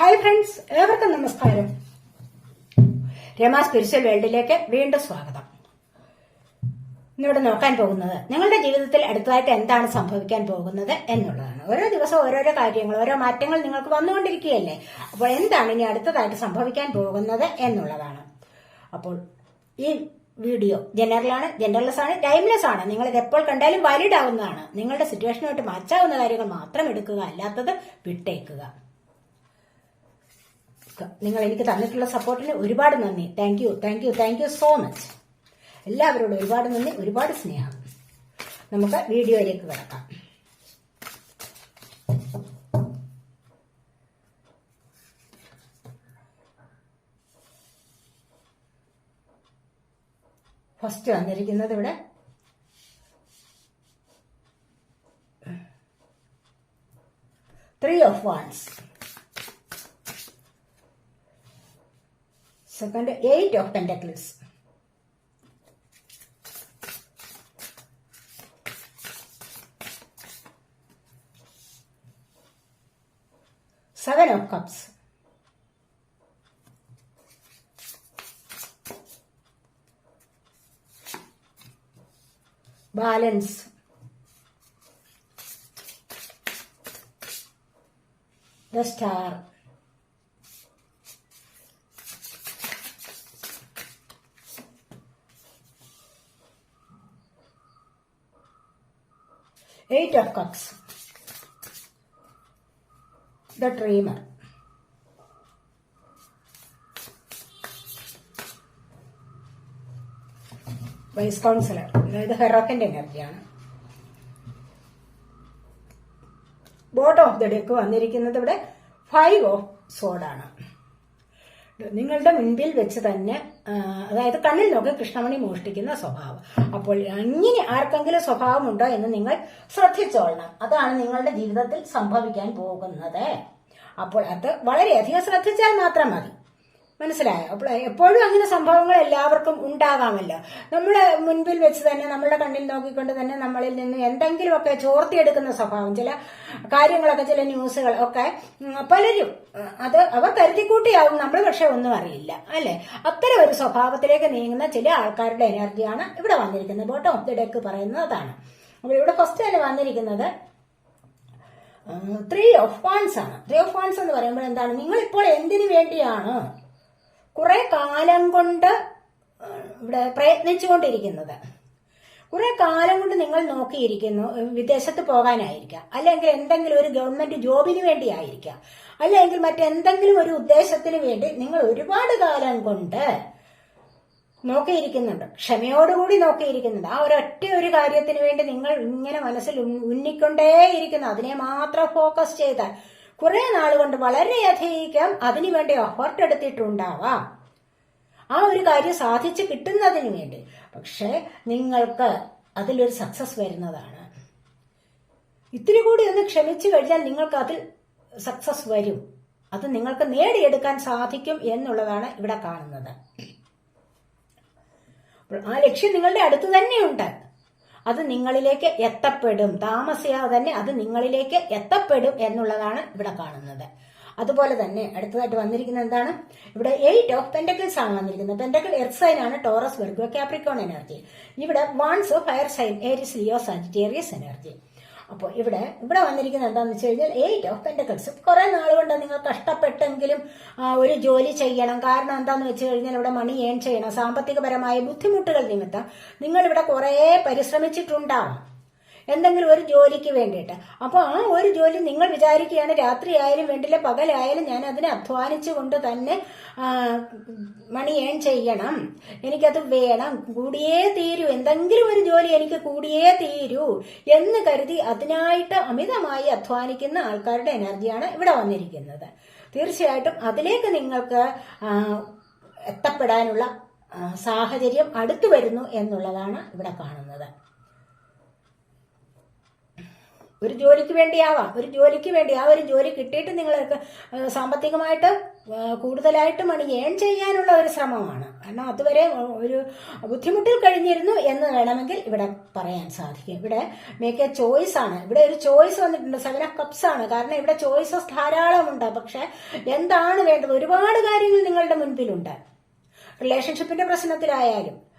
Hi friends ഏവർക്കും നമസ്കാരം. Rama spiritual വേൾഡിലേക്ക് വീണ്ടും സ്വാഗതം. ഇന്നിവിടെ നോക്കാൻ പോകുന്നത് നിങ്ങളുടെ ജീവിതത്തിൽ അടുത്തതായിട്ട് എന്താണ് സംഭവിക്കാൻ പോകുന്നത് എന്നുള്ളതാണ്. ഓരോ ദിവസം ഓരോരോ കാര്യങ്ങൾ ഓരോ മാറ്റങ്ങൾ നിങ്ങൾക്ക് വന്നുകൊണ്ടിരിക്കുകയല്ലേ? അപ്പോൾ എന്താണ് ഇനി അടുത്തതായിട്ട് സംഭവിക്കാൻ പോകുന്നത് എന്നുള്ളതാണ്. അപ്പോൾ ഈ വീഡിയോ ജനറലാണ് ജനറൽസ് ആണ് ടൈംലെസ് ആണ് നിങ്ങൾ ഇത് എപ്പോൾ കണ്ടാലും വാലിഡ് ആവുന്നതാണ്. നിങ്ങളുടെ സിറ്റുവേഷനുമായിട്ട് മാച്ചാവുന്ന കാര്യങ്ങൾ മാത്രം എടുക്കുക അല്ലാത്തത് വിട്ടേക്കുക. നിങ്ങൾ എനിക്ക് തന്നിട്ടുള്ള സപ്പോർട്ടിന് ഒരുപാട് നന്ദി. Thank you thank you thank you so much എല്ലാവരോടും ഒരുപാട് നന്ദി ഒരുപാട് സ്നേഹം. നമുക്ക് വീഡിയോയിലേക്ക് കിടക്കാം. ഫസ്റ്റ് വന്നിരിക്കുന്നത് ഇവിടെ three of wands second eight of pentacles. Seven of cups. Balance. The star. Eight of cups. The dreamer. Wise counsellor അതായത് ഹെറോക്കിന്റെ എനർജിയാണ്. ബോട്ടം ഓഫ് ദ ഡെക്ക് വന്നിരിക്കുന്നത് ഇവിടെ ഫൈവ് ഓഫ് സോഡാണ് നിങ്ങളുടെ മുൻപിൽ വെച്ച് തന്നെ അതായത് കണ്ണിൽ നോക്കി കൃഷ്ണമണി മോഷ്ടിക്കുന്ന സ്വഭാവം. അപ്പോൾ ഇങ്ങനെ ആർക്കെങ്കിലും സ്വഭാവമുണ്ടോ എന്ന് നിങ്ങൾ ശ്രദ്ധിച്ചോളണം. അതാണ് നിങ്ങളുടെ ജീവിതത്തിൽ സംഭവിക്കാൻ പോകുന്നത്. അപ്പോൾ അത് വളരെയധികം ശ്രദ്ധിച്ചാൽ മാത്രം മതി. മനസ്സിലായോ? അപ്പോൾ എപ്പോഴും അങ്ങനെ സംഭവങ്ങൾ എല്ലാവർക്കും ഉണ്ടാകാമല്ലോ. നമ്മൾ മുൻപിൽ വെച്ച് തന്നെ നമ്മളുടെ കണ്ണിൽ നോക്കിക്കൊണ്ട് തന്നെ നമ്മളിൽ നിന്ന് എന്തെങ്കിലുമൊക്കെ ചോർത്തിയെടുക്കുന്ന സ്വഭാവം ചില കാര്യങ്ങളൊക്കെ ചില ന്യൂസുകൾ ഒക്കെ പലരും അത് അവർ കരുതിക്കൂട്ടിയാവും. നമ്മൾ പക്ഷെ ഒന്നും അറിയില്ല അല്ലെ? അത്തരം ഒരു സ്വഭാവത്തിലേക്ക് നീങ്ങുന്ന ചില ആൾക്കാരുടെ എനർജിയാണ് ഇവിടെ വന്നിരിക്കുന്നത്. ബോട്ടം ഓഫ് ദി ഡെക്ക് പറയുന്നതാണ് അപ്പോൾ ഇവിടെ ഫസ്റ്റ് തന്നെ വന്നിരിക്കുന്നത് ത്രീ ഓഫ് വാൻസ് ആണ്. ത്രീ ഓഫ് വാൻസ് എന്ന് പറയുമ്പോൾ എന്താണ്? നിങ്ങൾ ഇപ്പോൾ എന്തിനു വേണ്ടിയാണ് കുറെ കാലം കൊണ്ട് ഇവിടെ പ്രയത്നിച്ചുകൊണ്ടിരിക്കുന്നത്. കുറെ കാലം കൊണ്ട് നിങ്ങൾ നോക്കിയിരിക്കുന്നു വിദേശത്ത് പോകാനായിരിക്കാം. അല്ലെങ്കിൽ എന്തെങ്കിലും ഒരു ഗവൺമെന്റ് ജോബിന് വേണ്ടിയായിരിക്കാം. അല്ലെങ്കിൽ മറ്റെന്തെങ്കിലും ഒരു ഉദ്ദേശത്തിന് വേണ്ടി നിങ്ങൾ ഒരുപാട് കാലം കൊണ്ട് നോക്കിയിരിക്കുന്നുണ്ട്. ക്ഷമയോടുകൂടി നോക്കിയിരിക്കുന്നുണ്ട്. ആ ഒരൊറ്റ ഒരു കാര്യത്തിന് വേണ്ടി നിങ്ങൾ ഇങ്ങനെ മനസ്സിൽ ഉന്നിക്കൊണ്ടേയിരിക്കുന്നു. അതിനെ മാത്രം ഫോക്കസ് ചെയ്താൽ കുറെ നാൾ കൊണ്ട് വളരെയധികം അതിനുവേണ്ടി എഫർട്ട് എടുത്തിട്ടുണ്ടാവാം. ആ ഒരു കാര്യം സാധിച്ചു കിട്ടുന്നതിന് വേണ്ടി. പക്ഷേ നിങ്ങൾക്ക് അതിലൊരു സക്സസ് വരുന്നതാണ്. ഇത്തിരി കൂടി ഒന്ന് ക്ഷമിച്ചു കഴിഞ്ഞാൽ നിങ്ങൾക്ക് അതിൽ സക്സസ് വരും. അത് നിങ്ങൾക്ക് നേടിയെടുക്കാൻ സാധിക്കും എന്നുള്ളതാണ് ഇവിടെ കാണുന്നത്. ആ ലക്ഷ്യം നിങ്ങളുടെ അടുത്ത് തന്നെയുണ്ട്. അത് നിങ്ങളിലേക്ക് എത്തപ്പെടും. താമസിയാതെ തന്നെ അത് നിങ്ങളിലേക്ക് എത്തപ്പെടും എന്നുള്ളതാണ് ഇവിടെ കാണുന്നത്. അതുപോലെ തന്നെ അടുത്തതായിട്ട് വന്നിരിക്കുന്നത് എന്താണ്? ഇവിടെ എയ്റ്റ് ഓഫ് പെൻഡക്കിൾസ് ആണ് വന്നിരിക്കുന്നത്. പെൻഡക്കിൾ എർത്ത് സൈൻ ആണ് ടോറസ് വെർഗോ കാപ്രിക്കോൺ എനർജി ഇവിടെ wands fire sign Aries Leo Sagittarius energy അപ്പോൾ ഇവിടെ ഇവിടെ വന്നിരിക്കുന്നത് എന്താണെന്ന് വെച്ച് കഴിഞ്ഞാൽ എയ്റ്റ് ഓഫ് പെൻഡക്കിൾസ് കുറെ നാളുകൊണ്ട് നിങ്ങൾ കഷ്ടപ്പെട്ടെങ്കിലും ആ, ഒരു ജോലി ചെയ്യണം. കാരണം എന്താന്ന് വെച്ച് കഴിഞ്ഞാൽ ഇവിടെ മണി ഏൺ ചെയ്യണം. സാമ്പത്തികപരമായ ബുദ്ധിമുട്ടുകൾ നിമിത്തം നിങ്ങൾ ഇവിടെ കുറെ പരിശ്രമിച്ചിട്ടുണ്ടാവും. എന്തെങ്കിലും ഒരു ജോലിക്ക് വേണ്ടിയിട്ട്. അപ്പോൾ ആ ഒരു ജോലി നിങ്ങൾ വിചാരിക്കുകയാണ് രാത്രി ആയാലും വേണ്ടില്ല പകലായാലും ഞാൻ അതിനെ അധ്വാനിച്ചു കൊണ്ട് തന്നെ മണി ഏൺ ചെയ്യണം. എനിക്കത് വേണം. കൂടിയേ തീരൂ. എന്തെങ്കിലും ഒരു ജോലി എനിക്ക് കൂടിയേ തീരൂ എന്ന് കരുതി അതിനായിട്ട് അമിതമായി അധ്വാനിക്കുന്ന ആൾക്കാരുടെ എനർജിയാണ് ഇവിടെ വന്നിരിക്കുന്നത്. തീർച്ചയായിട്ടും അതിലേക്ക് നിങ്ങൾക്ക് എത്തപ്പെടാനുള്ള സാഹചര്യം അടുത്തു വരുന്നു എന്നുള്ളതാണ് ഇവിടെ കാണുന്നത്. ഒരു ജോലിക്ക് വേണ്ടിയാവാം. ഒരു ജോലിക്ക് വേണ്ടി ആ ഒരു ജോലി കിട്ടിയിട്ട് നിങ്ങൾക്ക് സാമ്പത്തികമായിട്ട് കൂടുതലായിട്ട് മണി ഏൺ ചെയ്യാനുള്ള ഒരു ശ്രമമാണ്. കാരണം അതുവരെ ഒരു ബുദ്ധിമുട്ടിൽ കഴിഞ്ഞിരുന്നു എന്ന് വേണമെങ്കിൽ ഇവിടെ പറയാൻ സാധിക്കും. ഇവിടെ മേക്ക് എ ചോയ്സ് ആണ്. ഇവിടെ ഒരു ചോയ്സ് വന്നിട്ടുണ്ട്. സെവൻ ഓഫ് കപ്സ് ആണ്. കാരണം ഇവിടെ ചോയ്സസ് ധാരാളമുണ്ട് പക്ഷെ എന്താണ് വേണ്ടത്? ഒരുപാട് കാര്യങ്ങൾ നിങ്ങളുടെ മുൻപിലുണ്ട്. റിലേഷൻഷിപ്പിന്റെ പ്രശ്നത്തിലായാലും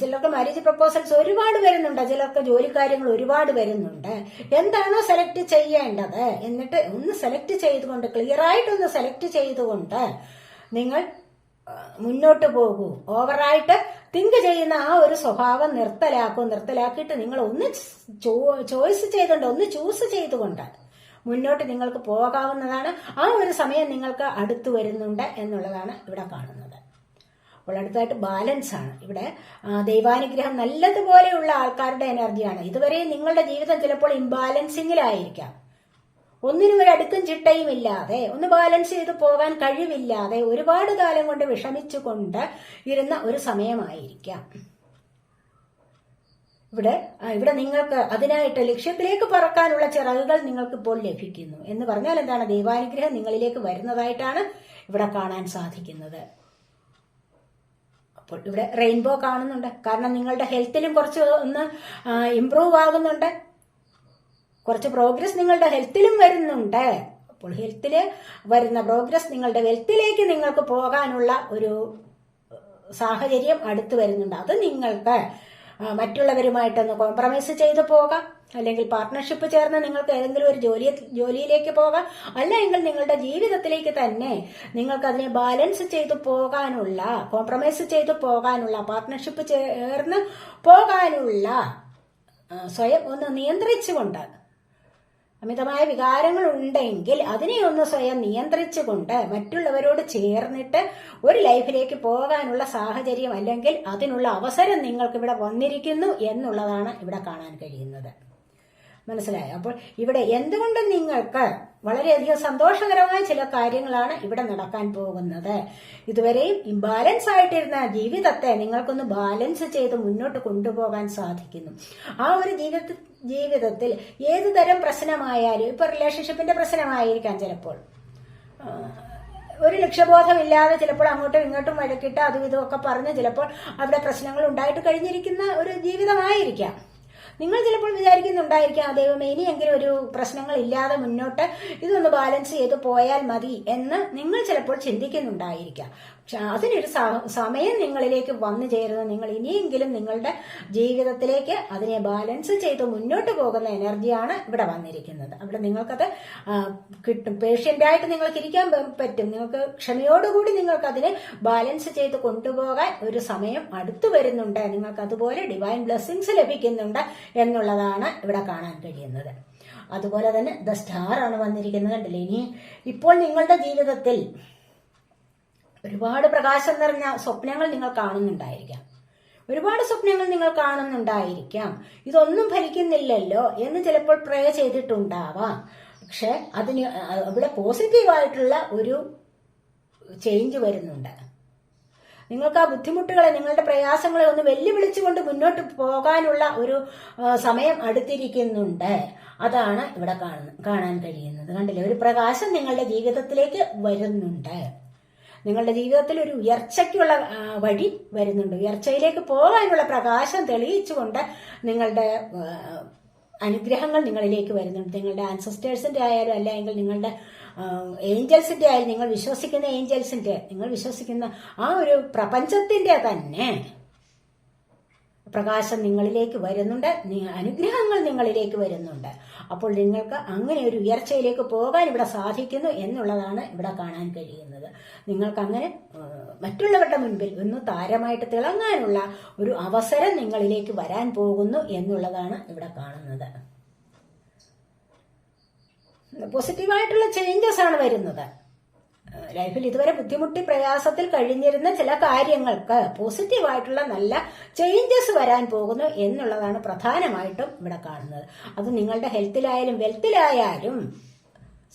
ചിലർക്ക് മാരേജ് പ്രപ്പോസൽസ് ഒരുപാട് വരുന്നുണ്ട്. ചിലർക്ക് ജോലി കാര്യങ്ങൾ ഒരുപാട് വരുന്നുണ്ട്. എന്താണോ സെലക്ട് ചെയ്യേണ്ടത്? എന്നിട്ട് ഒന്ന് സെലക്ട് ചെയ്തുകൊണ്ട് ക്ലിയർ ആയിട്ടൊന്ന് സെലക്ട് ചെയ്തുകൊണ്ട് നിങ്ങൾ മുന്നോട്ട് പോകൂ. ഓവറായിട്ട് തിങ്ക് ചെയ്യുന്ന ആ ഒരു സ്വഭാവം നിർത്തലാക്കൂ. നിർത്തലാക്കിയിട്ട് നിങ്ങൾ ഒന്ന് ചോയ്സ് ചെയ്തുകൊണ്ട് ഒന്ന് ചൂസ് ചെയ്തുകൊണ്ട് മുന്നോട്ട് നിങ്ങൾക്ക് പോകാവുന്നതാണ്. ആ ഒരു സമയം നിങ്ങൾക്ക് അടുത്തു വരുന്നുണ്ട് എന്നുള്ളതാണ് ഇവിടെ കാണുന്നത്. അപ്പോൾ അടുത്തായിട്ട് ബാലൻസ് ആണ്. ഇവിടെ ദൈവാനുഗ്രഹം നല്ലതുപോലെയുള്ള ആൾക്കാരുടെ എനർജിയാണ് ഇതുവരെ നിങ്ങളുടെ ജീവിതം ചിലപ്പോൾ ഇംബാലൻസിങ്ങിലായിരിക്കാം ഒന്നിനും ഒരു അടുക്കും ചിട്ടയും ഇല്ലാതെ ഒന്ന് ബാലൻസ് ചെയ്ത് പോകാൻ കഴിവില്ലാതെ ഒരുപാട് കാലം കൊണ്ട് വിഷമിച്ചുകൊണ്ട് ഇരുന്ന ഒരു സമയമായിരിക്കാം. ഇവിടെ ഇവിടെ നിങ്ങൾക്ക് അതിനായിട്ട് ലക്ഷ്യത്തിലേക്ക് പറക്കാനുള്ള ചിറകുകൾ നിങ്ങൾക്ക് ഇപ്പോൾ ലഭിക്കുന്നു. എന്ന് പറഞ്ഞാൽ എന്താണ്? ദൈവാനുഗ്രഹം നിങ്ങളിലേക്ക് വരുന്നതായിട്ടാണ് ഇവിടെ കാണാൻ സാധിക്കുന്നത്. അപ്പോൾ ഇവിടെ റെയിൻബോ കാണുന്നുണ്ട്. കാരണം നിങ്ങളുടെ ഹെൽത്തിലും കുറച്ച് ഒന്ന് ഇമ്പ്രൂവ് ആകുന്നുണ്ട്. കുറച്ച് പ്രോഗ്രസ് നിങ്ങളുടെ ഹെൽത്തിലും വരുന്നുണ്ട്. അപ്പോൾ ഹെൽത്തിൽ വരുന്ന പ്രോഗ്രസ് നിങ്ങളുടെ വെൽത്തിലേക്ക് നിങ്ങൾക്ക് പോകാനുള്ള ഒരു സാഹചര്യം അടുത്തു വരുന്നുണ്ട്. അത് നിങ്ങൾക്ക് മറ്റുള്ളവരുമായിട്ടൊന്ന് കോംപ്രമൈസ് ചെയ്ത് പോകാം. അല്ലെങ്കിൽ പാർട്ട്ണർഷിപ്പ് ചേർന്ന് നിങ്ങൾക്ക് ഏതെങ്കിലും ഒരു ജോലി ജോലിയിലേക്ക് പോകാം. അല്ലെങ്കിൽ നിങ്ങളുടെ ജീവിതത്തിലേക്ക് തന്നെ നിങ്ങൾക്ക് അതിനെ ബാലൻസ് ചെയ്തു പോകാനുള്ള കോംപ്രമൈസ് ചെയ്തു പോകാനുള്ള പാർട്ട്ണർഷിപ്പ് ചേർന്ന് പോകാനുള്ള സ്വയം ഒന്ന് നിയന്ത്രിച്ചുകൊണ്ട് അമിതമായ വികാരങ്ങൾ ഉണ്ടെങ്കിൽ അതിനെ ഒന്ന് സ്വയം നിയന്ത്രിച്ചുകൊണ്ട് മറ്റുള്ളവരോട് ചേർന്നിട്ട് ഒരു ലൈഫിലേക്ക് പോകാനുള്ള സാഹചര്യം അല്ലെങ്കിൽ അതിനുള്ള അവസരം നിങ്ങൾക്ക് ഇവിടെ വന്നിരിക്കുന്നു എന്നുള്ളതാണ് ഇവിടെ കാണാൻ കഴിയുന്നത്. മനസ്സിലായോ? അപ്പോൾ ഇവിടെ എന്തുകൊണ്ട് നിങ്ങൾക്ക് വളരെയധികം സന്തോഷകരമായ ചില കാര്യങ്ങളാണ് ഇവിടെ നടക്കാൻ പോകുന്നത്? ഇതുവരെയും ഇംബാലൻസ് ആയിട്ടിരുന്ന ജീവിതത്തെ നിങ്ങൾക്കൊന്ന് ബാലൻസ് ചെയ്ത് മുന്നോട്ട് കൊണ്ടുപോകാൻ സാധിക്കുന്നു. ആ ഒരു ജീവിത ജീവിതത്തിൽ ഏത് തരം പ്രശ്നമായാലും ഇപ്പൊ റിലേഷൻഷിപ്പിന്റെ പ്രശ്നമായിരിക്കാം ചിലപ്പോൾ. ഒരു ലക്ഷ്യബോധമില്ലാതെ ചിലപ്പോൾ അങ്ങോട്ടും ഇങ്ങോട്ടും വഴക്കിട്ട് അതും ഇതും ഒക്കെ പറഞ്ഞ് ചിലപ്പോൾ അവിടെ പ്രശ്നങ്ങൾ ഉണ്ടായിട്ട് കഴിഞ്ഞിരിക്കുന്ന ഒരു ജീവിതമായിരിക്കാം. നിങ്ങൾ ചിലപ്പോൾ വിചാരിക്കുന്നുണ്ടായിരിക്കാം ദൈവമേ ഇനിയെങ്കിലും ഒരു പ്രശ്നങ്ങൾ ഇല്ലാതെ മുന്നോട്ട് ഇതൊന്ന് ബാലൻസ് ചെയ്ത് പോയാൽ മതി എന്ന് നിങ്ങൾ ചിലപ്പോൾ ചിന്തിക്കുന്നുണ്ടായിരിക്കാം. അതിനൊരു സമയം നിങ്ങളിലേക്ക് വന്നു ചേരുന്ന. നിങ്ങൾ ഇനിയെങ്കിലും നിങ്ങളുടെ ജീവിതത്തിലേക്ക് അതിനെ ബാലൻസ് ചെയ്ത് മുന്നോട്ട് പോകുന്ന എനർജിയാണ് ഇവിടെ വന്നിരിക്കുന്നത്. അവിടെ നിങ്ങൾക്കത് കിട്ടും. പേഷ്യന്റായിട്ട് നിങ്ങൾക്ക് ഇരിക്കാൻ പറ്റും. നിങ്ങൾക്ക് ക്ഷമയോടുകൂടി നിങ്ങൾക്ക് അതിനെ ബാലൻസ് ചെയ്ത് കൊണ്ടുപോകാൻ ഒരു സമയം അടുത്തു വരുന്നുണ്ട്. നിങ്ങൾക്ക് അതുപോലെ ഡിവൈൻ ബ്ലെസ്സിങ്സ് ലഭിക്കുന്നുണ്ട് എന്നുള്ളതാണ് ഇവിടെ കാണാൻ കഴിയുന്നത്. അതുപോലെ തന്നെ ദ സ്റ്റാർ ആണ് വന്നിരിക്കുന്നത്. കണ്ടില്ലേ ഇനി ഇപ്പോൾ നിങ്ങളുടെ ജീവിതത്തിൽ ഒരുപാട് പ്രകാശം നിറഞ്ഞ സ്വപ്നങ്ങൾ നിങ്ങൾ കാണുന്നുണ്ടായിരിക്കാം. ഒരുപാട് സ്വപ്നങ്ങൾ നിങ്ങൾ കാണുന്നുണ്ടായിരിക്കാം. ഇതൊന്നും ഫലിക്കുന്നില്ലല്ലോ എന്ന് ചിലപ്പോൾ പ്രേ ചെയ്തിട്ടുണ്ടാവാം. പക്ഷെ അതിന് അവിടെ പോസിറ്റീവായിട്ടുള്ള ഒരു ചേഞ്ച് വരുന്നുണ്ട്. നിങ്ങൾക്ക് ആ ബുദ്ധിമുട്ടുകളെ നിങ്ങളുടെ പ്രയാസങ്ങളെ ഒന്ന് വെല്ലുവിളിച്ചുകൊണ്ട് മുന്നോട്ട് പോകാനുള്ള ഒരു സമയം അടുത്തിരിക്കുന്നുണ്ട്. അതാണ് ഇവിടെ കാണാൻ കഴിയുന്നത്. കണ്ടില്ലേ? ഒരു പ്രകാശം നിങ്ങളുടെ ജീവിതത്തിലേക്ക് വരുന്നുണ്ട്. നിങ്ങളുടെ ജീവിതത്തിൽ ഒരു ഉയർച്ചയ്ക്കുള്ള വഴി വരുന്നുണ്ട്. ഉയർച്ചയിലേക്ക് പോകാനുള്ള പ്രകാശം തെളിയിച്ചുകൊണ്ട് നിങ്ങളുടെ അനുഗ്രഹങ്ങൾ നിങ്ങളിലേക്ക് വരുന്നുണ്ട്. നിങ്ങളുടെ ആൻസസ്റ്റേഴ്സിന്റെ ആയാലും അല്ലെങ്കിൽ നിങ്ങളുടെ ഏഞ്ചൽസിന്റെ ആയാലും നിങ്ങൾ വിശ്വസിക്കുന്ന ഏഞ്ചൽസിന്റെ നിങ്ങൾ വിശ്വസിക്കുന്ന ആ ഒരു പ്രപഞ്ചത്തിന്റെ തന്നെ പ്രകാശം നിങ്ങളിലേക്ക് വരുന്നുണ്ട് അനുഗ്രഹങ്ങൾ നിങ്ങളിലേക്ക് വരുന്നുണ്ട്. അപ്പോൾ നിങ്ങൾക്ക് അങ്ങനെ ഒരു ഉയർച്ചയിലേക്ക് പോകാൻ ഇവിടെ സാധിക്കുന്നു എന്നുള്ളതാണ് ഇവിടെ കാണാൻ കഴിയുന്നത്. നിങ്ങൾക്ക് അങ്ങനെ മറ്റുള്ളവരുടെ മുൻപിൽ ഒന്ന് താരമായിട്ട് തിളങ്ങാനുള്ള ഒരു അവസരം നിങ്ങളിലേക്ക് വരാൻ പോകുന്നു എന്നുള്ളതാണ് ഇവിടെ കാണുന്നത്. പോസിറ്റീവായിട്ടുള്ള ചേഞ്ചസ് ആണ് വരുന്നത്. ലൈഫിൽ ഇതുവരെ ബുദ്ധിമുട്ടി പ്രയാസത്തിൽ കഴിഞ്ഞിരുന്ന ചില കാര്യങ്ങൾക്ക് പോസിറ്റീവായിട്ടുള്ള നല്ല ചേഞ്ചസ് വരാൻ പോകുന്നു എന്നുള്ളതാണ് പ്രധാനമായിട്ടും ഇവിടെ കാണുന്നത്. അത് നിങ്ങളുടെ ഹെൽത്തിലായാലും വെൽത്തിലായാലും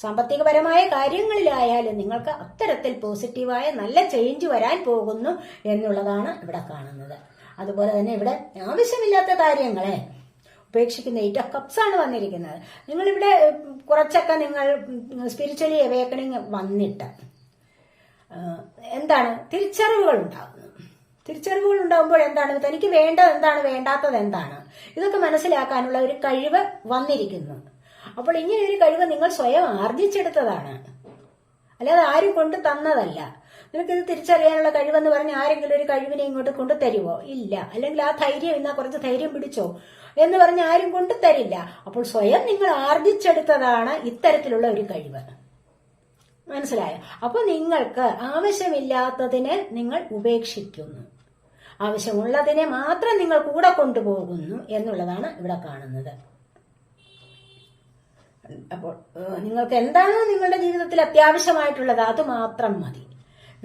സാമ്പത്തികപരമായ കാര്യങ്ങളിലായാലും നിങ്ങൾക്ക് അത്തരത്തിൽ പോസിറ്റീവായ നല്ല ചേഞ്ച് വരാൻ പോകുന്നു എന്നുള്ളതാണ് ഇവിടെ കാണുന്നത്. അതുപോലെ തന്നെ ഇവിടെ ആവശ്യമില്ലാത്ത കാര്യങ്ങളെ ഉപേക്ഷിക്കുന്ന എയ്റ്റ് ഓഫ് കപ്സ് ആണ് വന്നിരിക്കുന്നത്. നിങ്ങളിവിടെ കുറച്ചൊക്കെ നിങ്ങൾ സ്പിരിച്വലി അവേക്കണിങ് വന്നിട്ട് എന്താണ്? തിരിച്ചറിവുകൾ ഉണ്ടാകുന്നു തിരിച്ചറിവുകൾ ഉണ്ടാകുമ്പോൾ എന്താണ്? തനിക്ക് വേണ്ടത് എന്താണ്? വേണ്ടാത്തത് എന്താണ്? ഇതൊക്കെ മനസ്സിലാക്കാനുള്ള ഒരു കഴിവ് വന്നിരിക്കുന്നു. അപ്പോൾ ഇങ്ങനെ ഒരു കഴിവ് നിങ്ങൾ സ്വയം ആർജിച്ചെടുത്തതാണ്. അല്ലാതെ ആരും കൊണ്ട് തന്നതല്ല. നിനക്കിത് തിരിച്ചറിയാനുള്ള കഴിവെന്ന് പറഞ്ഞ് ആരെങ്കിലും ഒരു കഴിവിനെ ഇങ്ങോട്ട് കൊണ്ടു തരുമോ ഇല്ല. അല്ലെങ്കിൽ ആ ധൈര്യം ഇന്നാ കുറച്ച് ധൈര്യം പിടിച്ചോ? എന്ന് പറഞ്ഞ് ആരും കൊണ്ടു തരില്ല. അപ്പോൾ സ്വയം നിങ്ങൾ ആർജിച്ചെടുത്തതാണ് ഇത്തരത്തിലുള്ള ഒരു കഴിവ്. മനസ്സിലായോ? അപ്പൊ നിങ്ങൾക്ക് ആവശ്യമില്ലാത്തതിനെ നിങ്ങൾ ഉപേക്ഷിക്കുന്നു. ആവശ്യമുള്ളതിനെ മാത്രം നിങ്ങൾ കൂടെ കൊണ്ടുപോകുന്നു എന്നുള്ളതാണ് ഇവിടെ കാണുന്നത്. അപ്പോൾ നിങ്ങൾക്ക് എന്താണോ നിങ്ങളുടെ ജീവിതത്തിൽ അത്യാവശ്യമായിട്ടുള്ളത് അത് മാത്രം മതി.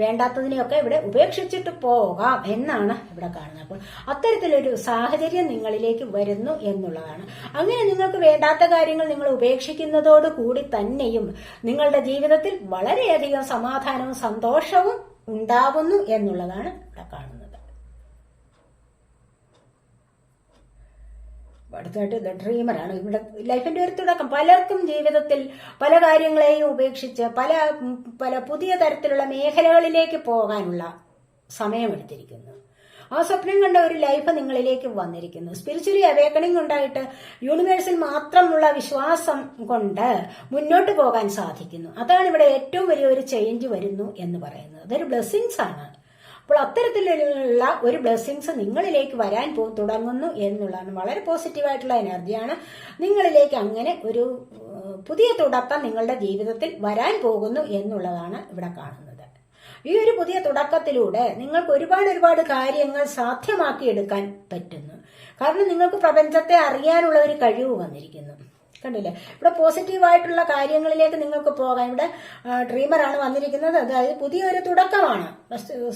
വേണ്ടാത്തതിനെയൊക്കെ ഇവിടെ ഉപേക്ഷിച്ചിട്ട് പോകാം എന്നാണ് ഇവിടെ കാണുന്നത്. അപ്പോൾ അത്തരത്തിലൊരു സാഹചര്യം നിങ്ങളിലേക്ക് വരുന്നു എന്നുള്ളതാണ്. അങ്ങനെ നിങ്ങൾക്ക് വേണ്ടാത്ത കാര്യങ്ങൾ നിങ്ങൾ ഉപേക്ഷിക്കുന്നതോട് കൂടി തന്നെയും നിങ്ങളുടെ ജീവിതത്തിൽ വളരെയധികം സമാധാനവും സന്തോഷവും ഉണ്ടാവുന്നു എന്നുള്ളതാണ് ഇവിടെ കാണുന്നത്. അടുത്തായിട്ട് ദ ഡ്രീമറാണ്. ഇവിടെ ലൈഫിന്റെ ഒരു തുടക്കം. പലർക്കും ജീവിതത്തിൽ പല കാര്യങ്ങളെയും ഉപേക്ഷിച്ച് പല പല പുതിയ തരത്തിലുള്ള മേഖലകളിലേക്ക് പോകാനുള്ള സമയമെടുത്തിരിക്കുന്നു. ആ സ്വപ്നം കണ്ട ഒരു ലൈഫ് നിങ്ങളിലേക്ക് വന്നിരിക്കുന്നു. സ്പിരിച്വലി അവേക്കണിംഗ് ഉണ്ടായിട്ട് യൂണിവേഴ്സിൽ മാത്രമുള്ള വിശ്വാസം കൊണ്ട് മുന്നോട്ട് പോകാൻ സാധിക്കുന്നു. അതാണ് ഇവിടെ ഏറ്റവും വലിയ ഒരു ചേഞ്ച് വരുന്നു എന്ന് പറയുന്നത്. അതൊരു ബ്ലെസ്സിങ്സ് ആണ്. അപ്പോൾ അത്തരത്തിലുള്ള ഒരു ബ്ലെസ്സിങ്സ് നിങ്ങളിലേക്ക് വരാൻ പോ തുടങ്ങുന്നു എന്നുള്ളതാണ്. വളരെ പോസിറ്റീവായിട്ടുള്ള എനർജിയാണ് നിങ്ങളിലേക്ക് അങ്ങനെ ഒരു പുതിയ തുടക്കം നിങ്ങളുടെ ജീവിതത്തിൽ വരാൻ പോകുന്നു എന്നുള്ളതാണ് ഇവിടെ കാണുന്നത്. ഈ ഒരു പുതിയ തുടക്കത്തിലൂടെ നിങ്ങൾക്ക് ഒരുപാട് ഒരുപാട് കാര്യങ്ങൾ സാധ്യമാക്കി എടുക്കാൻ പറ്റുന്നു. കാരണം നിങ്ങൾക്ക് പ്രപഞ്ചത്തെ അറിയാനുള്ള ഒരു കഴിവ് വന്നിരിക്കുന്നു. കണ്ടില്ലേ? ഇവിടെ പോസിറ്റീവായിട്ടുള്ള കാര്യങ്ങളിലേക്ക് നിങ്ങൾക്ക് പോകാം. ഇവിടെ ഡ്രീമറാണ് വന്നിരിക്കുന്നത്. അതായത് പുതിയൊരു തുടക്കമാണ്.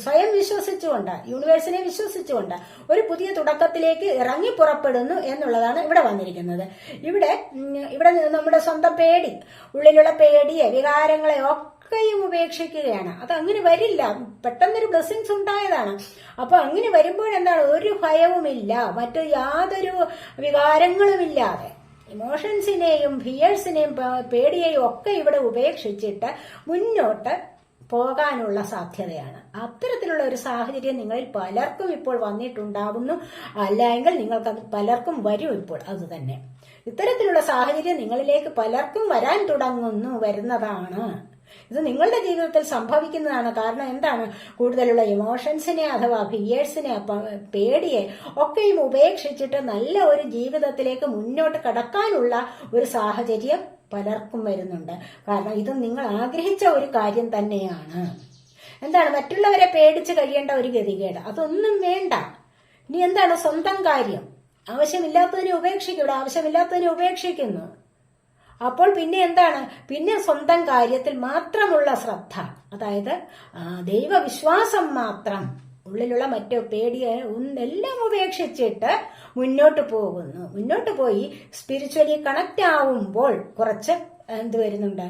സ്വയം വിശ്വസിച്ചുകൊണ്ട് യൂണിവേഴ്സിനെ വിശ്വസിച്ചുകൊണ്ട് ഒരു പുതിയ തുടക്കത്തിലേക്ക് ഇറങ്ങി പുറപ്പെടുന്നു എന്നുള്ളതാണ് ഇവിടെ വന്നിരിക്കുന്നത്. ഇവിടെ ഇവിടെ നമ്മുടെ സ്വന്തം പേടി ഉള്ളിലുള്ള പേടിയെ വികാരങ്ങളെ ഒക്കെയും ഉപേക്ഷിക്കുകയാണ്. അത് അങ്ങനെ വരില്ല. പെട്ടെന്നൊരു ബ്ലെസ്സിങ്സ് ഉണ്ടായതാണ്. അപ്പൊ അങ്ങനെ വരുമ്പോൾ എന്താണ്? ഒരു ഭയവുമില്ല. മറ്റു യാതൊരു വികാരങ്ങളുമില്ലാതെ. ഇമോഷൻസിനെയും ഫിയേഴ്സിനെയും പേടിയെയും ഒക്കെ ഇവിടെ ഉപേക്ഷിച്ചിട്ട് മുന്നോട്ട് പോകാനുള്ള സാധ്യതയാണ്. അത്തരത്തിലുള്ള ഒരു സാഹചര്യം നിങ്ങളിൽ പലർക്കും ഇപ്പോൾ വന്നിട്ടുണ്ടാവുന്നു. അല്ലെങ്കിൽ നിങ്ങൾക്കത് പലർക്കും വരും ഇപ്പോൾ. അത് തന്നെ. ഇത്തരത്തിലുള്ള സാഹചര്യം നിങ്ങളിലേക്ക് പലർക്കും വരാൻ തുടങ്ങുന്നു വരുന്നതാണ്. ഇത് നിങ്ങളുടെ ജീവിതത്തിൽ സംഭവിക്കുന്നതാണ്. കാരണം എന്താണ്? കൂടുതലുള്ള ഇമോഷൻസിനെ അഥവാ ഫിയേഴ്സിനെ പേടിയെ ഒക്കെയും ഉപേക്ഷിച്ചിട്ട് നല്ല ഒരു ജീവിതത്തിലേക്ക് മുന്നോട്ട് കടക്കാനുള്ള ഒരു സാഹചര്യം പലർക്കും വരുന്നുണ്ട്. കാരണം ഇത് നിങ്ങൾ ആഗ്രഹിച്ച ഒരു കാര്യം തന്നെയാണ്. എന്താണ്? മറ്റുള്ളവരെ പേടിച്ച് കഴിയേണ്ട ഒരു ഗതികേട്. അതൊന്നും വേണ്ട. ഇനി എന്താണ്? സ്വന്തം കാര്യം. ആവശ്യമില്ലാത്തതിനെ ഉപേക്ഷിക്കും. ഇവിടെ ആവശ്യമില്ലാത്തതിനെ ഉപേക്ഷിക്കുന്നു. അപ്പോൾ പിന്നെ എന്താണ്? പിന്നെ സ്വന്തം കാര്യത്തിൽ മാത്രമുള്ള ശ്രദ്ധ. അതായത് ദൈവവിശ്വാസം മാത്രം. ഉള്ളിലുള്ള മറ്റു പേടിയെ എല്ലാം ഉപേക്ഷിച്ചിട്ട് മുന്നോട്ട് പോകുന്നു. മുന്നോട്ട് പോയി സ്പിരിച്വലി കണക്റ്റ് ആവുമ്പോൾ കുറച്ച് എന്ത് വരുന്നുണ്ട്?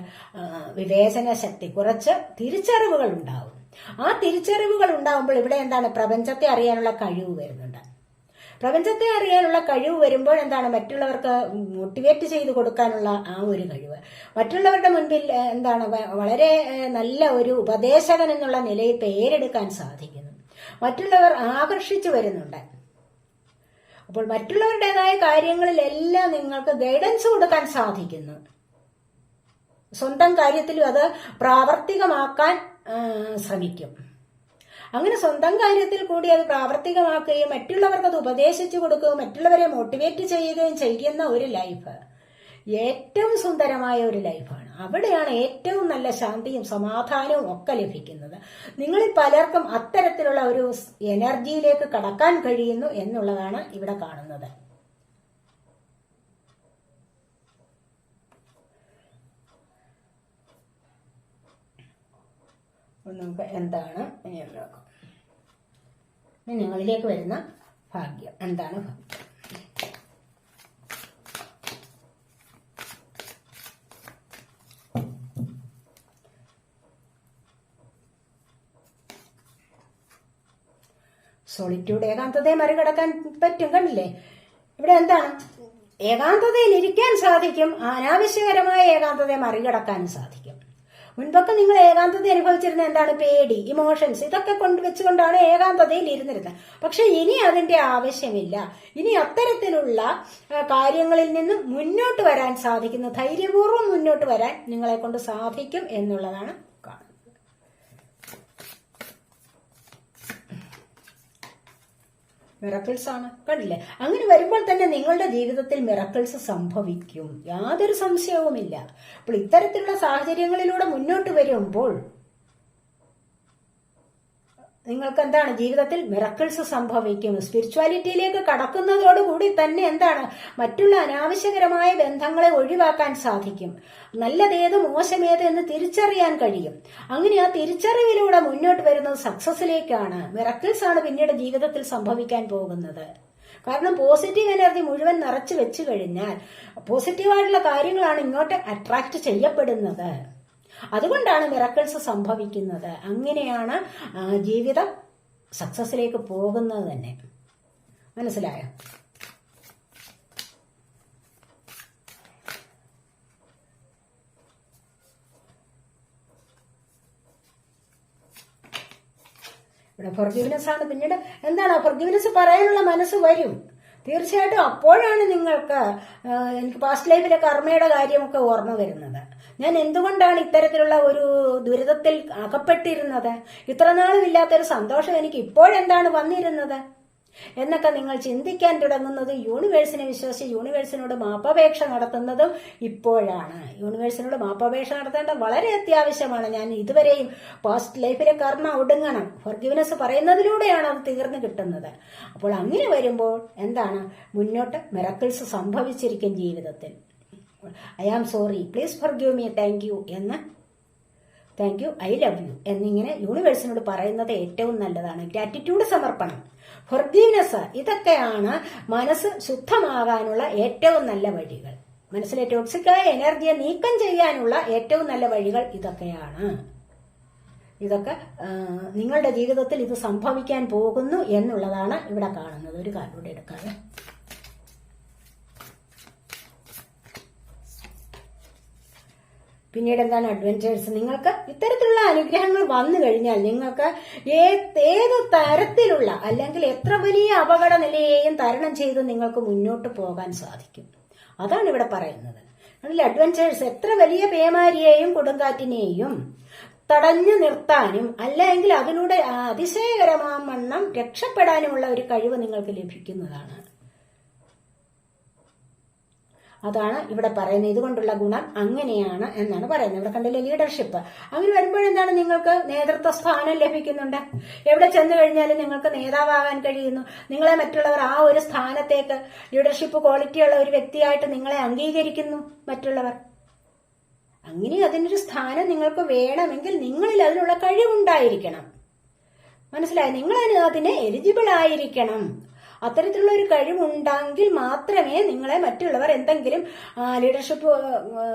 വിവേചന ശക്തി കുറച്ച് തിരിച്ചറിവുകൾ ഉണ്ടാവും. ആ തിരിച്ചറിവുകൾ ഉണ്ടാവുമ്പോൾ ഇവിടെ എന്താണ്? പ്രപഞ്ചത്തെ അറിയാനുള്ള കഴിവ് വരുന്നുണ്ട്. പ്രപഞ്ചത്തെ അറിയാനുള്ള കഴിവ് വരുമ്പോൾ എന്താണ് മറ്റുള്ളവർക്ക് മോട്ടിവേറ്റ് ചെയ്ത് കൊടുക്കാനുള്ള ആ ഒരു കഴിവ്. മറ്റുള്ളവരുടെ മുൻപിൽ എന്താണ് വളരെ നല്ല ഒരു ഉപദേശകൻ എന്നുള്ള നിലയിൽ പേരെടുക്കാൻ സാധിക്കുന്നു. മറ്റുള്ളവർ ആകർഷിച്ചു വരുന്നുണ്ട്. അപ്പോൾ മറ്റുള്ളവരുടേതായ കാര്യങ്ങളിലെല്ലാം നിങ്ങൾക്ക് ഗൈഡൻസ് കൊടുക്കാൻ സാധിക്കുന്നു. സ്വന്തം കാര്യത്തിലും അത് പ്രാവർത്തികമാക്കാൻ ശ്രമിക്കും. അങ്ങനെ സ്വന്തം കാര്യത്തിൽ കൂടി അത് പ്രാവർത്തികമാക്കുകയും മറ്റുള്ളവർക്ക് അത് ഉപദേശിച്ചു കൊടുക്കുകയും മറ്റുള്ളവരെ മോട്ടിവേറ്റ് ചെയ്യുകയും ചെയ്യുന്ന ഒരു ലൈഫ് ഏറ്റവും സുന്ദരമായ ഒരു ലൈഫാണ് അവിടെയാണ് ഏറ്റവും നല്ല ശാന്തിയും സമാധാനവും ഒക്കെ ലഭിക്കുന്നത്. നിങ്ങളിൽ പലർക്കും അത്തരത്തിലുള്ള ഒരു എനർജിയിലേക്ക് കടക്കാൻ കഴിയുന്നു എന്നുള്ളതാണ് ഇവിടെ കാണുന്നത്. നമുക്ക് എന്താണ്? ഇനി നോക്കാം ഇനി നിങ്ങളിലേക്ക് വരുന്ന ഭാഗ്യം. എന്താണ് സോളിറ്റ്യൂഡ് ഏകാന്തതയെ മറികടക്കാൻ പറ്റും കണ്ടില്ലേ? ഇവിടെ എന്താണ്? ഏകാന്തതയിൽ ഇരിക്കാൻ സാധിക്കും അനാവശ്യകരമായ ഏകാന്തതയെ മറികടക്കാൻ സാധിക്കും. മുൻപൊക്കെ നിങ്ങൾ ഏകാന്തത അനുഭവിച്ചിരുന്ന എന്താണ് പേടി ഇമോഷൻസ് ഇതൊക്കെ കൊണ്ട് വെച്ചുകൊണ്ടാണ് ഏകാന്തതയിൽ ഇരുന്നിരുന്നത്. പക്ഷെ ഇനി അതിന്റെ ആവശ്യമില്ല. ഇനി അത്തരത്തിലുള്ള കാര്യങ്ങളിൽ നിന്ന് മുന്നോട്ട് വരാൻ സാധിക്കുന്നു ധൈര്യപൂർവം മുന്നോട്ട് വരാൻ നിങ്ങളെ കൊണ്ട് സാധിക്കും എന്നുള്ളതാണ് കാണുന്നത് മിറക്കിൾസ് ആണ്. കണ്ടില്ലേ? അങ്ങനെ വരുമ്പോൾ തന്നെ നിങ്ങളുടെ ജീവിതത്തിൽ മിറക്കിൾസ് സംഭവിക്കും. യാതൊരു സംശയവുമില്ല. അപ്പോൾ ഇത്തരത്തിലുള്ള സാഹചര്യങ്ങളിലൂടെ മുന്നോട്ട് വരുമ്പോൾ നിങ്ങൾക്ക് എന്താണ് ജീവിതത്തിൽ മിറക്കിൾസ് സംഭവിക്കും സ്പിരിച്വാലിറ്റിയിലേക്ക് കടക്കുന്നതോടുകൂടി തന്നെ എന്താണ് മറ്റുള്ള അനാവശ്യകരമായ ബന്ധങ്ങളെ ഒഴിവാക്കാൻ സാധിക്കും. നല്ലതേത് മോശമേത് എന്ന് തിരിച്ചറിയാൻ കഴിയും. അങ്ങനെ ആ തിരിച്ചറിവിലൂടെ മുന്നോട്ട് വരുന്നത് സക്സസിലേക്കാണ് മിറക്കിൾസ് ആണ് പിന്നീട് ജീവിതത്തിൽ സംഭവിക്കാൻ പോകുന്നത്. കാരണം പോസിറ്റീവ് എനർജി മുഴുവൻ നിറച്ചു വെച്ചു കഴിഞ്ഞാൽ പോസിറ്റീവായിട്ടുള്ള കാര്യങ്ങളാണ് ഇങ്ങോട്ട് അട്രാക്ട് ചെയ്യപ്പെടുന്നത്. അതുകൊണ്ടാണ് മിറക്കിൾസ് സംഭവിക്കുന്നത്. അങ്ങനെയാണ് ജീവിതം സക്സസിലേക്ക് പോകുന്നത് തന്നെ. മനസ്സിലായോ? ഇവിടെ ഫൊർഗിവ്നെസ് ആണ് പിന്നീട് എന്താണ്? ഫൊർഗിവ്നെസ് പറയാനുള്ള മനസ്സ് വരും. തീർച്ചയായിട്ടും അപ്പോഴാണ് നിങ്ങൾക്ക് എനിക്ക് പാസ്റ്റ് ലൈഫിലെ കർമ്മയുടെ കാര്യമൊക്കെ ഓർമ്മ വരുന്നത്. ഞാൻ എന്തുകൊണ്ടാണ് ഇത്തരത്തിലുള്ള ഒരു ദുരിതത്തിൽ അകപ്പെട്ടിരുന്നത്? ഇത്ര നാളും ഇല്ലാത്തൊരു സന്തോഷം എനിക്ക് ഇപ്പോഴെന്താണ് വന്നിരുന്നത്? എന്നൊക്കെ നിങ്ങൾ ചിന്തിക്കാൻ തുടങ്ങുന്നത് യൂണിവേഴ്സിനെ വിശ്വസിച്ച് യൂണിവേഴ്സിനോട് മാപ്പപേക്ഷ നടത്തുന്നതും ഇപ്പോഴാണ്. യൂണിവേഴ്സിനോട് മാപ്പപേക്ഷ നടത്തേണ്ട വളരെ അത്യാവശ്യമാണ്. ഞാൻ ഇതുവരെയും പാസ്റ്റ് ലൈഫിലെ കർമ്മ ഒടുങ്ങണം. ഫർഗിവ്നെസ് പറയുന്നതിലൂടെയാണ് അത് തീർന്നു കിട്ടുന്നത്. അപ്പോൾ അങ്ങനെ വരുമ്പോൾ എന്താണ്? മുന്നോട്ട് മിറക്കിൾസ് സംഭവിച്ചിരിക്കും ജീവിതത്തിൽ. I am sorry please forgive me thank you എന്ന് thank you I love you എന്നിങ്ങനെ യൂണിവേഴ്സിനോട് പറയുന്നത് ഏറ്റവും നല്ലതാണ്. ഗ്രാറ്റിറ്റ്യൂഡ് സമർപ്പണം. ഫൊർഗീവ്നെസ് ഇതൊക്കെയാണ് മനസ്സ് ശുദ്ധമാകാനുള്ള ഏറ്റവും നല്ല വഴികൾ. മനസ്സിലെ ടോക്സിക്കായ എനർജിയെ നീക്കം ചെയ്യാനുള്ള ഏറ്റവും നല്ല വഴികൾ ഇതൊക്കെയാണ്. ഇതൊക്കെ നിങ്ങളുടെ ജീവിതത്തിൽ ഇത് സംഭവിക്കാൻ പോകുന്നു എന്നുള്ളതാണ് ഇവിടെ കാണുന്നത്. ഒരു കാർഡ് കൂടെ എടുക്കാതെ പിന്നീട് എന്താണ് അഡ്വഞ്ചേഴ്സ് നിങ്ങൾക്ക് ഇത്തരത്തിലുള്ള അനുഗ്രഹങ്ങൾ വന്നു കഴിഞ്ഞാൽ നിങ്ങൾക്ക് ഏത് തരത്തിലുള്ള അല്ലെങ്കിൽ എത്ര വലിയ അപകട നിലയെയും തരണം ചെയ്ത് നിങ്ങൾക്ക് മുന്നോട്ട് പോകാൻ സാധിക്കും. അതാണ് ഇവിടെ പറയുന്നത്. അതിൽ അഡ്വഞ്ചേഴ്സ് എത്ര വലിയ പേമാരിയെയും കൊടുങ്കാറ്റിനെയും തടഞ്ഞു നിർത്താനും അല്ലെങ്കിൽ അതിലൂടെ അതിശയകരമാവണ്ണം രക്ഷപ്പെടാനുമുള്ള ഒരു കഴിവ് നിങ്ങൾക്ക് ലഭിക്കുന്നതാണ്. അതാണ് ഇവിടെ പറയുന്നത്. ഇതുകൊണ്ടുള്ള ഗുണം അങ്ങനെയാണ് എന്നാണ് പറയുന്നത്. ഇവിടെ കണ്ടില്ലേ ലീഡർഷിപ്പ് അങ്ങനെ വരുമ്പോഴെന്താണ് നിങ്ങൾക്ക് നേതൃത്വ സ്ഥാനം ലഭിക്കുന്നുണ്ട്? എവിടെ ചെന്നു കഴിഞ്ഞാലും നിങ്ങൾക്ക് നേതാവാകാൻ കഴിയുന്നു. നിങ്ങളെ മറ്റുള്ളവർ ആ ഒരു സ്ഥാനത്തേക്ക് ലീഡർഷിപ്പ് ക്വാളിറ്റിയുള്ള ഒരു വ്യക്തിയായിട്ട് നിങ്ങളെ അംഗീകരിക്കുന്നു മറ്റുള്ളവർ. അങ്ങനെ അതിനൊരു സ്ഥാനം നിങ്ങൾക്ക് വേണമെങ്കിൽ നിങ്ങളിൽ അതിനുള്ള കഴിവുണ്ടായിരിക്കണം. മനസ്സിലായി? നിങ്ങൾ അതിന് എലിജിബിൾ ആയിരിക്കണം. അത്തരത്തിലുള്ള ഒരു കഴിവുണ്ടെങ്കിൽ മാത്രമേ നിങ്ങളെ മറ്റുള്ളവർ എന്തെങ്കിലും ലീഡർഷിപ്പ്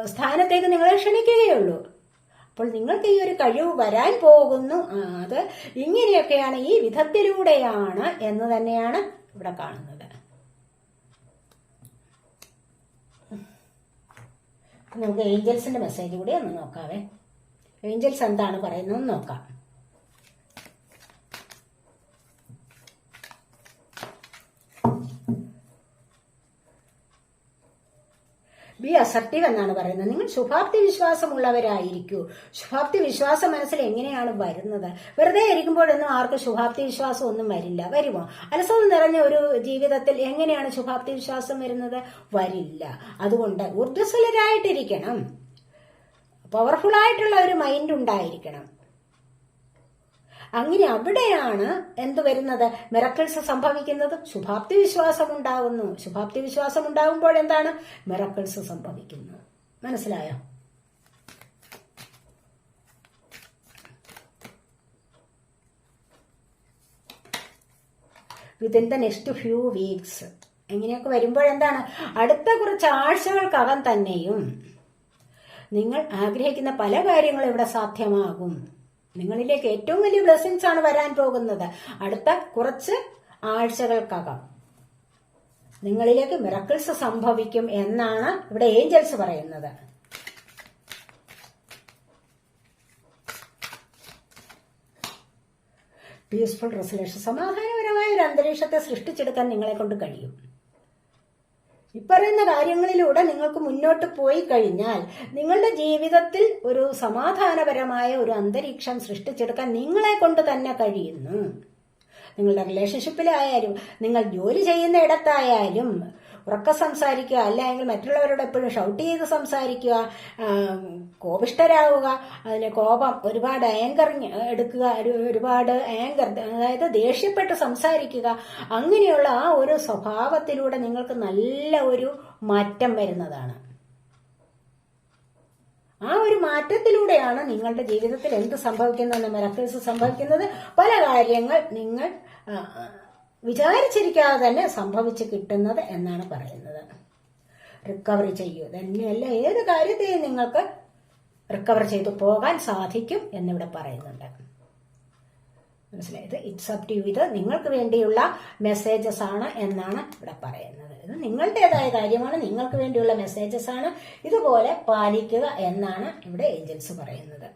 സ്ഥാനത്തേക്ക് നിങ്ങളെ ക്ഷണിക്കുകയുള്ളൂ. അപ്പോൾ നിങ്ങൾക്ക് ഈ ഒരു കഴിവ് വരാൻ പോകുന്നു. അത് ഇങ്ങനെയൊക്കെയാണ് ഈ വിധത്തിലൂടെയാണ് എന്ന് തന്നെയാണ് ഇവിടെ കാണുന്നത്. നമുക്ക് ഏഞ്ചൽസിന്റെ മെസ്സേജ് കൂടി ഒന്ന് നോക്കാവേ. ഏഞ്ചൽസ് എന്താണ് പറയുന്നത് നോക്കാം. ബി അസർട്ടീവ് എന്നാണ് പറയുന്നത്. നിങ്ങൾ ശുഭാപ്തി വിശ്വാസമുള്ളവരായിരിക്കൂ. ശുഭാപ്തി വിശ്വാസം മനസ്സിൽ എങ്ങനെയാണ് വരുന്നത്? വെറുതെ ഇരിക്കുമ്പോഴൊന്നും ആർക്കും ശുഭാപ്തി വിശ്വാസം ഒന്നും വരില്ല. വരുമോ? അലസത നിറഞ്ഞ ഒരു ജീവിതത്തിൽ എങ്ങനെയാണ് ശുഭാപ്തി വിശ്വാസം വരുന്നത്? വരില്ല. അതുകൊണ്ട് ഊർജസ്വലരായിട്ടിരിക്കണം. പവർഫുൾ ആയിട്ടുള്ള ഒരു മൈൻഡ് ഉണ്ടായിരിക്കണം. അങ്ങനെ അവിടെയാണ് എന്ത് വരുന്നത്? മിറക്കിൾസ് സംഭവിക്കുന്നത്? ശുഭാപ്തി വിശ്വാസം ഉണ്ടാവുന്നു ശുഭാപ്തി വിശ്വാസം ഉണ്ടാകുമ്പോൾ എന്താണ്? മിറക്കിൾസ് സംഭവിക്കുന്നു. മനസ്സിലായോ? Within the next few weeks ഇങ്ങനെയൊക്കെ വരുമ്പോഴെന്താണ് അടുത്ത കുറച്ച് ആഴ്ചകൾക്കകം തന്നെയും നിങ്ങൾ ആഗ്രഹിക്കുന്ന പല കാര്യങ്ങളും ഇവിടെ സാധ്യമാകും. നിങ്ങളിലേക്ക് ഏറ്റവും വലിയ ബ്ലെസ്സിങ്സ് ആണ് വരാൻ പോകുന്നത്. അടുത്ത കുറച്ച് ആഴ്ചകൾക്കകം. നിങ്ങളിലേക്ക് മിറക്കിൾസ് സംഭവിക്കും എന്നാണ് ഇവിടെ ഏഞ്ചൽസ് പറയുന്നത്. പീസ്ഫുൾ റെസൊല്യൂഷൻ സമാധാനപരമായ ഒരു അന്തരീക്ഷത്തെ സൃഷ്ടിച്ചെടുക്കാൻ നിങ്ങളെ കൊണ്ട് കഴിയും. ഇപ്പറയുന്ന കാര്യങ്ങളിലൂടെ നിങ്ങൾക്ക് മുന്നോട്ട് പോയി കഴിഞ്ഞാൽ നിങ്ങളുടെ ജീവിതത്തിൽ ഒരു സമാധാനപരമായ ഒരു അന്തരീക്ഷം സൃഷ്ടിച്ചെടുക്കാൻ നിങ്ങളെ കൊണ്ട് തന്നെ കഴിയുന്നു. നിങ്ങളുടെ റിലേഷൻഷിപ്പിലായാലും നിങ്ങൾ ജോലി ചെയ്യുന്ന ഇടത്തായാലും ഉറക്ക സംസാരിക്കുക അല്ലെങ്കിൽ മറ്റുള്ളവരോട് എപ്പോഴും ഷൗട്ട് ചെയ്ത് സംസാരിക്കുക കോപിഷ്ടരാകുക അതിന് കോപം ഒരുപാട് ആങ്കർ എടുക്കുക ഒരുപാട് ആങ്കർ അതായത് ദേഷ്യപ്പെട്ട് സംസാരിക്കുക അങ്ങനെയുള്ള ആ ഒരു സ്വഭാവത്തിലൂടെ നിങ്ങൾക്ക് നല്ല ഒരു മാറ്റം വരുന്നതാണ്. ആ ഒരു മാറ്റത്തിലൂടെയാണ് നിങ്ങളുടെ ജീവിതത്തിൽ എന്ത് സംഭവിക്കുന്നത് മിറക്കിൾസ് സംഭവിക്കുന്നത്. പല കാര്യങ്ങൾ നിങ്ങൾ വിചാരിച്ചിരിക്കാതെ തന്നെ സംഭവിച്ച് കിട്ടുന്നത് എന്നാണ് പറയുന്നത്. റിക്കവറി ചെയ്യൂ. തന്നെയല്ല ഏത് കാര്യത്തെയും നിങ്ങൾക്ക് റിക്കവർ ചെയ്തു പോകാൻ സാധിക്കും എന്നിവിടെ പറയുന്നുണ്ട്. മനസ്സിലായത്? ഇറ്റ്സ് അപ് ടു ഇത് നിങ്ങൾക്ക് വേണ്ടിയുള്ള മെസ്സേജസ് ആണ് എന്നാണ് ഇവിടെ പറയുന്നത്. ഇത് നിങ്ങളുടേതായ കാര്യമാണ് നിങ്ങൾക്ക് വേണ്ടിയുള്ള മെസ്സേജസ് ആണ്. ഇതുപോലെ പാലിക്കുക എന്നാണ് ഇവിടെ ഏഞ്ചൽസ് പറയുന്നത്.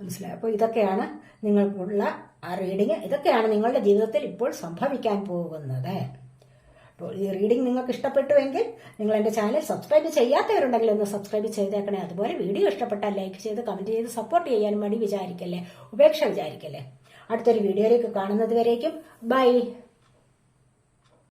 മനസ്സിലായി? അപ്പോൾ ഇതൊക്കെയാണ് നിങ്ങൾക്കുള്ള ആ റീഡിങ് ഇതൊക്കെയാണ് നിങ്ങളുടെ ജീവിതത്തിൽ ഇപ്പോൾ സംഭവിക്കാൻ പോകുന്നത്. അപ്പോൾ ഈ റീഡിംഗ് നിങ്ങൾക്ക് ഇഷ്ടപ്പെട്ടുവെങ്കിൽ നിങ്ങൾ എന്റെ ചാനൽ സബ്സ്ക്രൈബ് ചെയ്യാത്തവരുണ്ടെങ്കിൽ ഒന്ന് സബ്സ്ക്രൈബ് ചെയ്തേക്കണേ. അതുപോലെ വീഡിയോ ഇഷ്ടപ്പെട്ടാൽ ലൈക്ക് ചെയ്ത് കമന്റ് ചെയ്ത് സപ്പോർട്ട് ചെയ്യാൻ മടി വിചാരിക്കല്ലേ? ഉപേക്ഷ വിചാരിക്കല്ലേ? അടുത്തൊരു വീഡിയോയിലേക്ക് കാണുന്നത് വരേക്കും. ബൈ